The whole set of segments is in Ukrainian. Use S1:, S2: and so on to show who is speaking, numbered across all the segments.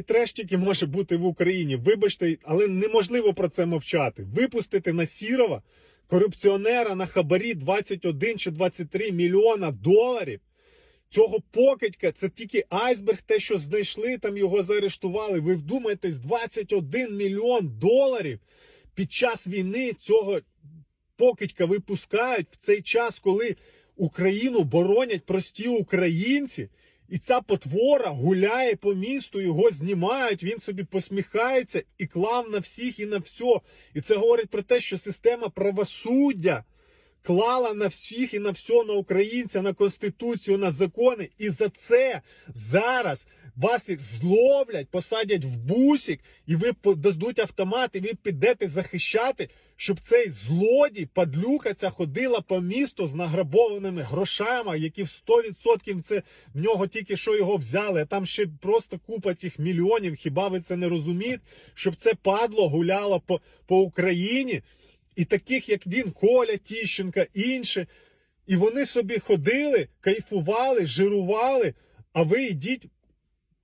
S1: Треш тільки може бути в Україні. Вибачте, але неможливо про це мовчати. Випустити Насірова, корупціонера на хабарі 21 чи 23 мільйона доларів. Цього покидька це тільки айсберг, те, що знайшли, там його заарештували. Ви вдумаєтесь, 21 мільйон доларів під час війни цього покидька випускають в цей час, коли Україну боронять прості українці. І ця потвора гуляє по місту, його знімають, він собі посміхається і клав на всіх і на все. І це говорить про те, що система правосуддя клала на всіх і на все, на українця, на конституцію, на закони. І за це зараз вас зловлять, посадять в бусик, і ви дадуть автомат, і ви підете захищати, щоб цей злодій, падлюка ця ходила по місту з награбованими грошами, які в 100% це в нього тільки що його взяли. А там ще просто купа цих мільйонів. Хіба ви це не розумієте? Щоб це падло гуляло по, по Україні. І таких, як він, Коля Тіщенка, інші. І вони собі ходили, кайфували, жирували, а ви йдіть.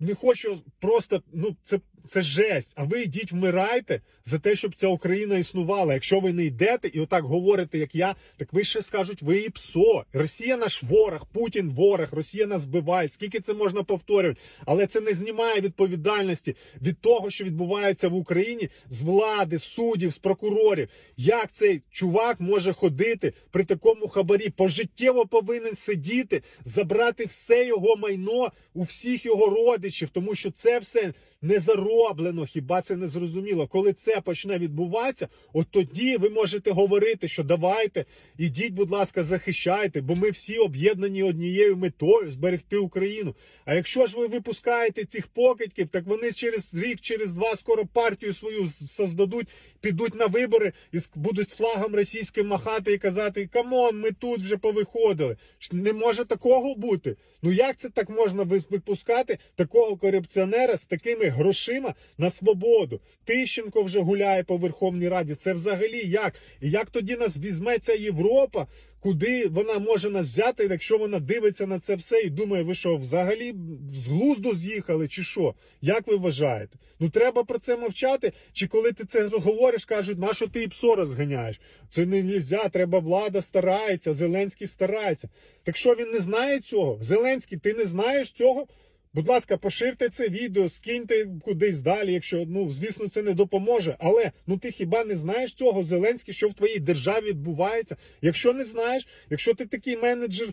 S1: Не хочу просто, ну це, це жесть. А ви йдіть, вмирайте за те, щоб ця Україна існувала. Якщо ви не йдете і отак говорите, як я, так ви ще скажуть, ви і псо. Росія наш ворог, Путін ворог, Росія нас вбиває. Скільки це можна повторювати? Але це не знімає відповідальності від того, що відбувається в Україні з влади, з суддів, з прокурорів. Як цей чувак може ходити при такому хабарі? Пожиттєво повинен сидіти, забрати все його майно у всіх його родичів, тому що це все не зароблено. Хіба це не зрозуміло? Коли це почне відбуватися, от тоді ви можете говорити, що давайте, ідіть, будь ласка, захищайте, бо ми всі об'єднані однією метою зберегти Україну. А якщо ж ви випускаєте цих покидьків, так вони через рік, через два скоро партію свою создадуть, підуть на вибори і будуть флагом російським махати і казати: камон, ми тут вже повиходили. Не може такого бути. Ну як це так можна випускати такого корупціонера з такими грошима на свободу? Тищенко вже гуляє по Верховній Раді. Це взагалі як? І як тоді нас візьме ця Європа? Куди вона може нас взяти, якщо вона дивиться на це все і думає, ви що, взагалі з глузду з'їхали, чи що? Як ви вважаєте? Ну треба про це мовчати. Чи коли ти це говориш, кажуть, на що ти і псо розганяєш? Це не можна, треба влада старається, Зеленський старається. Так що він не знає цього? Зеленський, ти не знаєш цього? Будь ласка, поширте це відео, скиньте кудись далі, якщо ну звісно це не допоможе. Але ну ти хіба не знаєш цього, Зеленський, що в твоїй державі відбувається? Якщо не знаєш, якщо ти такий менеджер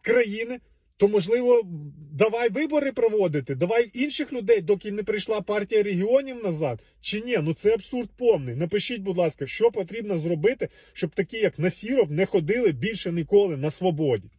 S1: країни, то можливо давай вибори проводити, давай інших людей, доки не прийшла партія регіонів назад. Чи ні? Ну це абсурд повний. Напишіть, будь ласка, що потрібно зробити, щоб такі, як Насіров, не ходили більше ніколи на свободі.